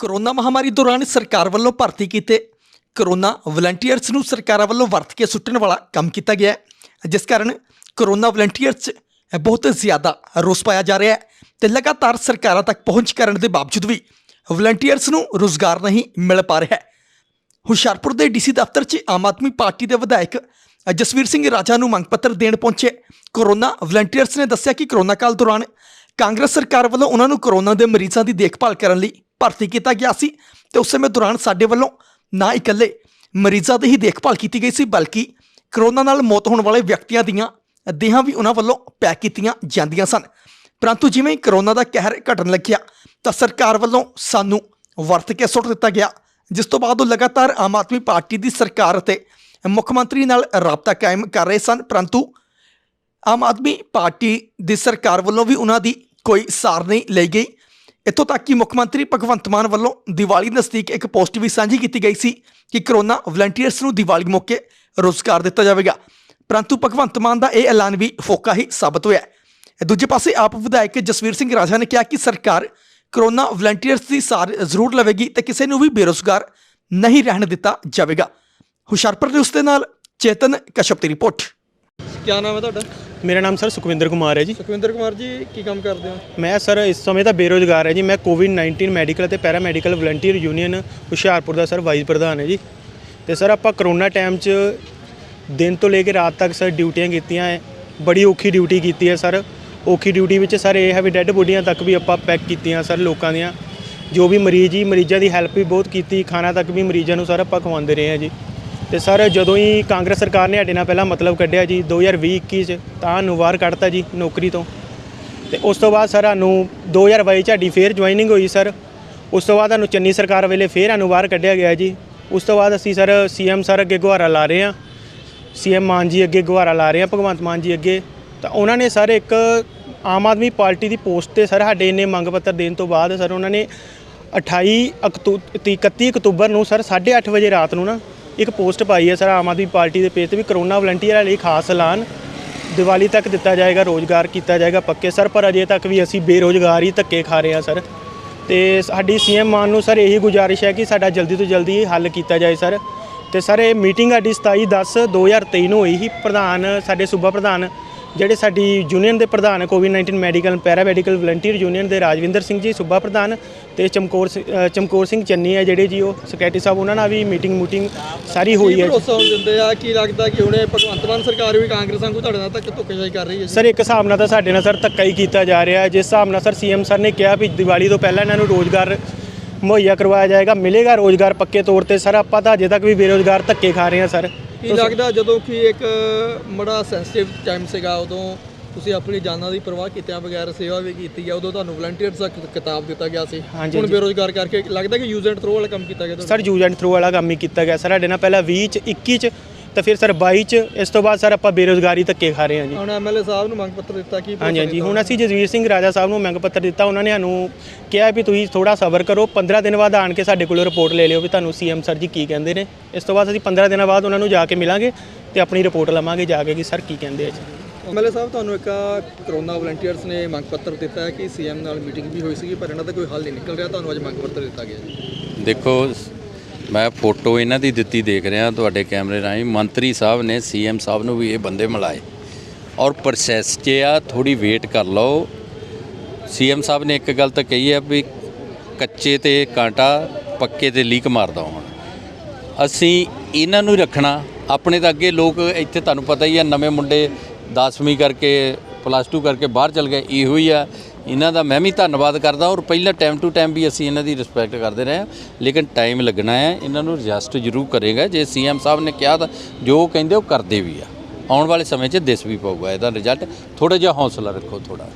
Corona ਮਹਾਮਾਰੀ ਦੌਰਾਨ ਸਰਕਾਰ ਵੱਲੋਂ ਭਰਤੀ ਕੀਤੇ ਕਰੋਨਾ ਵਲੰਟੀਅਰਸ ਨੂੰ ਸਰਕਾਰਾਂ ਵੱਲੋਂ ਵਰਤ ਕੇ ਸੁੱਟਣ ਵਾਲਾ ਕੰਮ ਕੀਤਾ ਗਿਆ ਹੈ। ਜਿਸ ਕਾਰਨ ਕਰੋਨਾ ਵਲੰਟੀਅਰਸ 'ਚ ਬਹੁਤ ਜ਼ਿਆਦਾ ਰੋਸ ਪਾਇਆ ਜਾ ਰਿਹਾ ਹੈ ਤੇ ਲਗਾਤਾਰ ਸਰਕਾਰਾਂ ਤੱਕ ਪਹੁੰਚ ਕਰਨ ਦੇ ਬਾਵਜੂਦ ਵੀ ਵਲੰਟੀਅਰਸ ਨੂੰ ਰੋਜ਼ਗਾਰ ਨਹੀਂ ਮਿਲ ਪਾ ਰਿਹਾ ਹੈ। ਹੁਸ਼ਿਆਰਪੁਰ ਦੇ ਡੀਸੀ ਦਫ਼ਤਰ 'ਚ ਆਮ ਆਦਮੀ ਪਾਰਟੀ ਦੇ ਵਿਧਾਇਕ ਜਸਵੀਰ ਸਿੰਘ ਰਾਜਾ ਨੂੰ ਮੰਗ ਪੱਤਰ ਦੇਣ ਪਹੁੰਚੇ। ਕਰੋਨਾ ਵਲੰਟੀਅਰਸ ਨੇ ਦੱਸਿਆ ਕਿ ਕਰੋਨਾ ਕਾਲ ਦੌਰਾਨ ਕਾਂਗਰਸ ਸਰਕਾਰ ਵੱਲੋਂ ਉਹਨਾਂ ਨੂੰ ਕਰੋਨਾ ਦੇ ਮਰੀਜ਼ਾਂ ਦੀ ਦੇਖਭਾਲ ਕਰਨ ਲਈ ਭਰਤੀ ਕੀਤਾ ਗਿਆ ਸੀ ਤੇ ਉਸ ਸਮੇਂ ਦੌਰਾਨ ਸਾਡੇ ਵੱਲੋਂ ਨਾ ਇਕੱਲੇ ਮਰੀਜ਼ਾਂ ਦੀ ਹੀ ਦੇਖਭਾਲ ਕੀਤੀ ਗਈ ਸੀ, ਬਲਕਿ ਕਰੋਨਾ ਨਾਲ ਮੌਤ ਹੋਣ ਵਾਲੇ ਵਿਅਕਤੀਆਂ ਦੀਆਂ ਦੇਹਾਂ ਵੀ ਉਹਨਾਂ ਵੱਲੋਂ ਪੈਕ ਕੀਤੀਆਂ ਜਾਂਦੀਆਂ ਸਨ। ਪਰੰਤੂ ਜਿਵੇਂ ਹੀ ਕਰੋਨਾ ਦਾ ਕਹਿਰ ਘਟਣ ਲੱਗਿਆ, ਤਾਂ ਸਰਕਾਰ ਵੱਲੋਂ ਸਾਨੂੰ ਵਰਤ ਕੇ ਸੁੱਟ ਦਿੱਤਾ ਗਿਆ, ਜਿਸ ਤੋਂ ਬਾਅਦ ਉਹ ਲਗਾਤਾਰ ਆਮ ਆਦਮੀ ਪਾਰਟੀ ਦੀ ਸਰਕਾਰ ਅਤੇ ਮੁੱਖ ਮੰਤਰੀ ਨਾਲ ਰਾਬਤਾ ਕਾਇਮ ਕਰ ਰਹੇ ਸਨ। ਪਰੰਤੂ ਆਮ ਆਦਮੀ ਪਾਰਟੀ ਦੀ ਸਰਕਾਰ ਵੱਲੋਂ ਵੀ ਉਹਨਾਂ ਦੀ ਕੋਈ ਸਾਰ ਨਹੀਂ ਲਈ ਗਈ। ਇੱਥੋਂ ਤੱਕ ਕਿ ਮੁੱਖ ਮੰਤਰੀ ਭਗਵੰਤ ਮਾਨ ਵੱਲੋਂ ਦੀਵਾਲੀ ਨਜ਼ਦੀਕ ਇੱਕ ਪੋਸਟ ਵੀ ਸਾਂਝੀ ਕੀਤੀ ਗਈ ਸੀ ਕਿ ਕਰੋਨਾ ਵਲੰਟੀਅਰਸ ਨੂੰ ਦੀਵਾਲੀ ਮੌਕੇ ਰੋਜ਼ਗਾਰ ਦਿੱਤਾ ਜਾਵੇਗਾ। ਪਰੰਤੂ ਭਗਵੰਤ ਮਾਨ ਦਾ ਇਹ ਐਲਾਨ ਵੀ ਫੋਕਾ ਹੀ ਸਾਬਤ ਹੋਇਆ ਦੂਜੇ ਪਾਸੇ ਆਪ ਵਿਧਾਇਕ ਜਸਵੀਰ ਸਿੰਘ ਰਾਜਾ ਨੇ ਕਿਹਾ ਕਿ ਸਰਕਾਰ ਕਰੋਨਾ ਵਲੰਟੀਅਰਸ ਦੀ ਸਾਰ ਜ਼ਰੂਰ ਲਵੇਗੀ ਤੇ ਕਿਸੇ ਨੂੰ ਵੀ ਬੇਰੋਜ਼ਗਾਰ ਨਹੀਂ ਰਹਿਣ ਦਿੱਤਾ ਜਾਵੇਗਾ। ਹੁਸ਼ਿਆਰਪੁਰ ਦੇ ਉਸ ਦੇ ਨਾਲ ਚੇਤਨ ਕਸ਼ਪ ਦੀ ਰਿਪੋਰਟ। ਕੀ ਨਾਮ ਹੈ ਤੁਹਾਡਾ? ਮੇਰਾ ਨਾਮ ਸਰ ਸੁਖਵਿੰਦਰ ਕੁਮਾਰ ਹੈ ਜੀ। ਸੁਖਵਿੰਦਰ ਕੁਮਾਰ ਜੀ ਕੀ ਕੰਮ ਕਰਦੇ ਹੋ? ਮੈਂ ਸਰ ਇਸ ਸਮੇਂ ਤਾਂ ਬੇਰੋਜ਼ਗਾਰ ਹੈ ਜੀ। ਮੈਂ ਕੋਵਿਡ 19 ਮੈਡੀਕਲ ਅਤੇ ਪੈਰਾਮੈਡੀਕਲ ਵਲੰਟੀਅਰ ਯੂਨੀਅਨ ਹੁਸ਼ਿਆਰਪੁਰ ਦਾ ਸਰ ਵਾਈਸ ਪ੍ਰਧਾਨ ਹੈ ਜੀ। ਤੇ ਸਰ ਆਪਾਂ ਕਰੋਨਾ ਟਾਈਮ 'ਚ ਦਿਨ ਤੋਂ ਲੈ ਕੇ ਰਾਤ ਤੱਕ ਸਰ ਡਿਊਟੀਆਂ ਕੀਤੀਆਂ ਹੈ ਬੜੀ ਔਖੀ ਡਿਊਟੀ ਕੀਤੀ ਹੈ ਸਰ। ਔਖੀ ਡਿਊਟੀ ਵਿੱਚ ਸਰ ਇਹ ਹੈ ਵੀ ਡੈੱਡ ਬੋਡੀਆਂ ਤੱਕ ਵੀ ਆਪਾਂ ਪੈਕ ਕੀਤੀਆਂ ਸਰ ਲੋਕਾਂ ਦੀਆਂ। ਜੋ ਵੀ ਮਰੀਜ਼ ਹੀ ਮਰੀਜ਼ਾਂ ਦੀ ਹੈਲਪ ਵੀ ਬਹੁਤ ਕੀਤੀ ਖਾਣਾ ਤੱਕ ਵੀ ਮਰੀਜ਼ਾਂ ਨੂੰ ਸਰ ਆਪਾਂ ਖਵਾਉਂਦੇ ਰਹੇ ਹਾਂ ਜੀ। ਤੇ ਸਰ ਜਦੋਂ ਹੀ ਕਾਂਗਰਸ ਸਰਕਾਰ ਨੇ ਸਾਡੇ ਨਾਲ ਪਹਿਲਾਂ ਮਤਲਬ ਕੱਢਿਆ ਜੀ 2020-21 ਚ, ਤਾਂ ਨੂੰ ਬਾਹਰ ਕੱਢਤਾ ਜੀ ਨੌਕਰੀ ਤੋਂ। ਤੇ ਉਸ ਤੋਂ ਬਾਅਦ ਸਰ ਸਾਨੂੰ 2022 ਚ ਸਾਡੀ ਫੇਰ ਜੁਆਇਨਿੰਗ ਹੋਈ ਸਰ। ਉਸ ਤੋਂ ਬਾਅਦ ਸਾਨੂੰ ਚੰਨੀ ਸਰਕਾਰ ਵੇਲੇ ਫੇਰ ਸਾਨੂੰ ਬਾਹਰ ਕੱਢਿਆ ਗਿਆ ਜੀ। ਉਸ ਤੋਂ ਬਾਅਦ ਅਸੀਂ ਸਰ ਸੀਐਮ ਸਰ ਅੱਗੇ ਗੁਹਾਰਾ ਲਾ ਰਹੇ ਹਾਂ। ਸੀਐਮ ਮਾਨ ਜੀ ਅੱਗੇ ਗੁਹਾਰਾ ਲਾ ਰਹੇ ਹਾਂ, ਭਗਵੰਤ ਮਾਨ ਜੀ ਅੱਗੇ। ਤਾਂ ਉਹਨਾਂ ਨੇ ਸਰ ਇੱਕ ਆਮ ਆਦਮੀ ਪਾਰਟੀ ਦੀ ਪੋਸਟ ਤੇ ਸਰ ਸਾਡੇ ਇੰਨੇ ਮੰਗ ਪੱਤਰ ਦੇਣ ਤੋਂ ਬਾਅਦ ਸਰ ਉਹਨਾਂ ਨੇ 28 ਅਕਤੂ 31 ਅਕਤੂਬਰ ਨੂੰ ਸਰ 8:30 ਵਜੇ ਰਾਤ ਨੂੰ ਨਾ ਇੱਕ ਪੋਸਟ ਪਾਈ ਹੈ ਸਰ, ਆਮ ਆਦਮੀ ਪਾਰਟੀ ਦੇ ਪੇਜ ਤੇ ਵੀ ਕਰੋਨਾ ਵਲੰਟੀਅਰਾਂ ਲਈ ਖਾਸ ਐਲਾਨ। ਦੀਵਾਲੀ ਤੱਕ ਦਿੱਤਾ ਜਾਏਗਾ, ਰੋਜ਼ਗਾਰ ਕੀਤਾ ਜਾਏਗਾ ਪੱਕੇ ਸਰ, ਪਰ ਅਜੇ ਤੱਕ ਵੀ ਅਸੀਂ ਬੇਰੋਜ਼ਗਾਰ ਹੀ ਧੱਕੇ ਖਾ ਰਹੇ ਹਾਂ ਸਰ। ਤੇ ਸਾਡੀ ਸੀਐਮ ਮਾਨ ਨੂੰ ਸਰ ਇਹੀ ਗੁਜ਼ਾਰਿਸ਼ ਹੈ ਕਿ ਸਾਡਾ ਜਲਦੀ ਤੋਂ ਜਲਦੀ ਹੱਲ ਕੀਤਾ ਜਾਏ ਸਰ। ਤੇ ਸਰ, ਇਹ ਮੀਟਿੰਗ ਸਾਡੀ 27 10 2023 ਨੂੰ ਹੋਈ ਸੀ। ਪ੍ਰਧਾਨ, ਸਾਡੇ ਸੂਬਾ ਪ੍ਰਧਾਨ, ਜਿਹੜੇ ਸਾਡੀ ਯੂਨੀਅਨ ਦੇ ਪ੍ਰਧਾਨ covid 19 medical paramedical volunteer union ਦੇ ਰਾਜਵਿੰਦਰ ਸਿੰਘ ਜੀ, ਸੂਬਾ ਪ੍ਰਧਾਨ ਤੇ ਚਮਕੌਰ ਚਮਕੌਰ ਸਿੰਘ ਚੰਨੀ ਹੈ ਜਿਹੜੇ ਜੀ ਉਹ ਸੈਕਟਰੀ ਸਾਹਿਬ ਉਹਨਾਂ ਨਾਲ ਵੀ ਮੀਟਿੰਗ ਮੂਟਿੰਗ ਸਾਰੀ ਹੋਈ ਹੈ। ਭਰੋਸਾ ਦਿੰਦੇ ਆ? ਕੀ ਲੱਗਦਾ ਕਿ ਹੁਣੇ ਭਗਵੰਤ ਮਾਨ ਸਰਕਾਰ ਵੀ ਕਾਂਗਰਸ ਵਾਂਗੂ ਤੁਹਾਡੇ ਨਾਲ ਤੱਕ ਧੋਖੇਸ਼ਾਹੀ ਕਰ ਰਹੀ ਹੈ ਸਰ ਇੱਕ ਹਿਸਾਬ ਨਾਲ ਤਾਂ ਸਾਡੇ ਨਾਲ ਸਰ ਧੱਕਾ ਹੀ ਕੀਤਾ ਜਾ ਰਿਹਾ ਹੈ। ਜਿਸ ਹਿਸਾਬ ਨਾਲ ਸਰ ਸੀਐਮ ਸਰ ਨੇ ਕਿਹਾ ਵੀ ਦੀਵਾਲੀ ਤੋਂ ਪਹਿਲਾਂ ਇਹਨਾਂ ਨੂੰ ਰੋਜ਼ਗਾਰ ਮੁਹੱਈਆ ਕਰਵਾਇਆ ਜਾਏਗਾ ਮਿਲੇਗਾ ਰੋਜ਼ਗਾਰ ਪੱਕੇ ਤੌਰ ਤੇ। ਸਰ ਆਪਾਂ ਤਾਂ ਅਜੇ ਤੱਕ ਵੀ ਬੇਰੋਜ਼ਗਾਰ ਧੱਕੇ ਖਾ ਰਹੇ ਹਾਂ ਸਰ। ਕੀ ਲੱਗਦਾ ਜਦੋਂ ਕਿ ਇੱਕ ਬੜਾ ਸੈਂਸਿਟਿਵ ਟਾਈਮ ਸੀਗਾ ਉਦੋਂ ਤੁਸੀਂ ਆਪਣੀ ਜਾਨਾਂ ਦੀ ਪਰਵਾਹ ਕੀਤਿਆਂ ਬਗੈਰ ਸੇਵਾ ਵੀ ਕੀਤੀ ਹੈ ਉਦੋਂ ਤੁਹਾਨੂੰ ਵਲੰਟੀਅਰਸ ਦਾ ਕਿਤਾਬ ਦਿੱਤਾ ਗਿਆ ਸੀ। ਹਾਂਜੀ, ਹੁਣ ਹਾਂਜੀ। ਬੇਰੋਜ਼ਗਾਰ ਕਰਕੇ ਲੱਗਦਾ ਕਿ ਯੂਜ਼ ਐਂਡ ਥਰੋ ਵਾਲਾ ਕੰਮ ਕੀਤਾ ਗਿਆ ਸਰ ਯੂਜ਼ ਐਂਡ ਥਰੂ ਵਾਲਾ ਕੰਮ ਹੀ ਕੀਤਾ ਗਿਆ। ਸਰ ਸਾਡੇ ਨਾਲ ਪਹਿਲਾਂ 20 ਚ 21 ਚ ਤਾਂ ਫਿਰ ਸਰ 22 ਚ ਇਸ ਤੋਂ ਬਾਅਦ ਸਰ ਆਪਾਂ ਬੇਰੋਜ਼ਗਾਰੀ ਧੱਕੇ ਖਾ ਰਹੇ ਹਾਂ ਜੀ। ਹੁਣ ਐਮਐਲਏ ਸਾਹਿਬ ਨੂੰ ਮੰਗ ਪੱਤਰ ਦਿੱਤਾ ਕੀ ਹਾਂਜੀ ਹਾਂਜੀ। ਹੁਣ ਅਸੀਂ ਜਸਵੀਰ ਸਿੰਘ ਰਾਜਾ ਸਾਹਿਬ ਨੂੰ ਮੰਗ ਪੱਤਰ ਦਿੱਤਾ। ਉਹਨਾਂ ਨੇ ਸਾਨੂੰ ਕਿਹਾ ਵੀ ਤੁਸੀਂ ਥੋੜਾ ਸਬਰ ਕਰੋ 15 ਦਿਨ ਬਾਅਦ ਆਣ ਕੇ ਸਾਡੇ ਕੋਲ ਰਿਪੋਰਟ ਲੈ ਲਿਓ ਵੀ ਤੁਹਾਨੂੰ ਸੀਐਮ ਸਰ ਜੀ ਕੀ ਕਹਿੰਦੇ ਨੇ। ਇਸ ਤੋਂ ਬਾਅਦ ਅਸੀਂ 15 ਦਿਨਾਂ ਬਾਅਦ ਉਹਨਾਂ ਨੂੰ ਜਾ ਕੇ ਮਿਲਾਂਗੇ ਤੇ ਆਪਣੀ ਰਿਪੋਰਟ ਲਵਾਂਗੇ ਜਾ ਕੇ ਕਿ ਸਰ ਕੀ ਕਹਿੰਦੇ ਆ ਜੀ। ਐਮਐਲਏ ਸਾਹਿਬ, ਤੁਹਾਨੂੰ ਇੱਕ ਕਰੋਨਾ ਵਲੰਟੀਅਰਸ ਨੇ ਮੰਗ ਪੱਤਰ ਦਿੱਤਾ ਹੈ ਕਿ ਸੀਐਮ ਨਾਲ ਮੀਟਿੰਗ ਵੀ ਹੋਈ ਸੀਗੀ, ਪਰ ਇਹਨਾਂ ਦਾ ਕੋਈ ਹੱਲ ਨਹੀਂ ਨਿਕਲ ਰਿਹਾ। ਤੁਹਾਨੂੰ ਅੱਜ ਮੰਗ ਪੱਤਰ ਦਿੱਤਾ ਗਿਆ ਜੀ ਦੇਖੋ, ਮੈਂ ਫੋਟੋ ਇਹਨਾਂ ਦੀ ਦਿੱਤੀ, ਦੇਖ ਰਿਹਾ ਤੁਹਾਡੇ ਕੈਮਰੇ ਰਾਹੀਂ। ਮੰਤਰੀ ਸਾਹਿਬ ਨੇ ਸੀਐਮ ਸਾਹਿਬ ਨੂੰ ਵੀ ਇਹ ਬੰਦੇ ਮਿਲਾਏ। ਔਰ ਪ੍ਰੋਸੈਸ 'ਚ ਆ ਥੋੜੀ ਵੇਟ ਕਰ ਲਓ। ਸੀਐਮ ਸਾਹਿਬ ਨੇ ਇੱਕ ਗੱਲ ਤਾਂ ਕਹੀ ਹੈ ਵੀ ਕੱਚੇ ਤੇ ਕਾਂਟਾ, ਪੱਕੇ ਤੇ ਲੀਕ ਮਾਰਦਾ ਹੁਣ। ਅਸੀਂ ਇਹਨਾਂ ਨੂੰ ਰੱਖਣਾ। ਆਪਣੇ ਤਾਂ ਅੱਗੇ ਲੋਕ ਇੱਥੇ ਤੁਹਾਨੂੰ ਪਤਾ ਹੀ ਆ, ਨਵੇਂ ਮੁੰਡੇ 10ਵੀਂ ਕਰਕੇ ਪਲੱਸ 2 ਕਰਕੇ ਬਾਹਰ ਚਲ ਗਏ, ਇਹੋ ਹੀ ਆ। ਇਹਨਾਂ ਦਾ ਮੈਂ ਵੀ ਧੰਨਵਾਦ ਕਰਦਾ ਔਰ ਪਹਿਲਾਂ ਟਾਈਮ ਟੂ ਟਾਈਮ ਵੀ ਅਸੀਂ ਇਹਨਾਂ ਦੀ ਰਿਸਪੈਕਟ ਕਰਦੇ ਰਹੇ ਹਾਂ, ਲੇਕਿਨ ਟਾਈਮ ਲੱਗਣਾ ਹੈ, ਇਹਨਾਂ ਨੂੰ ਰਜਿਸਟ ਜ਼ਰੂਰ ਕਰੇਗਾ। ਜੇ ਸੀਐਮ ਸਾਹਿਬ ਨੇ ਕਿਹਾ ਤਾਂ ਜੋ ਕਹਿੰਦੇ ਉਹ ਕਰਦੇ ਵੀ ਆ। ਆਉਣ ਵਾਲੇ ਸਮੇਂ 'ਚ ਦਿਸ ਵੀ ਪਊਗਾ, ਇਹਦਾ ਰਿਜ਼ਲਟ ਥੋੜਾ ਜਿਹਾ ਹੌਸਲਾ ਰੱਖੋ ਥੋੜਾ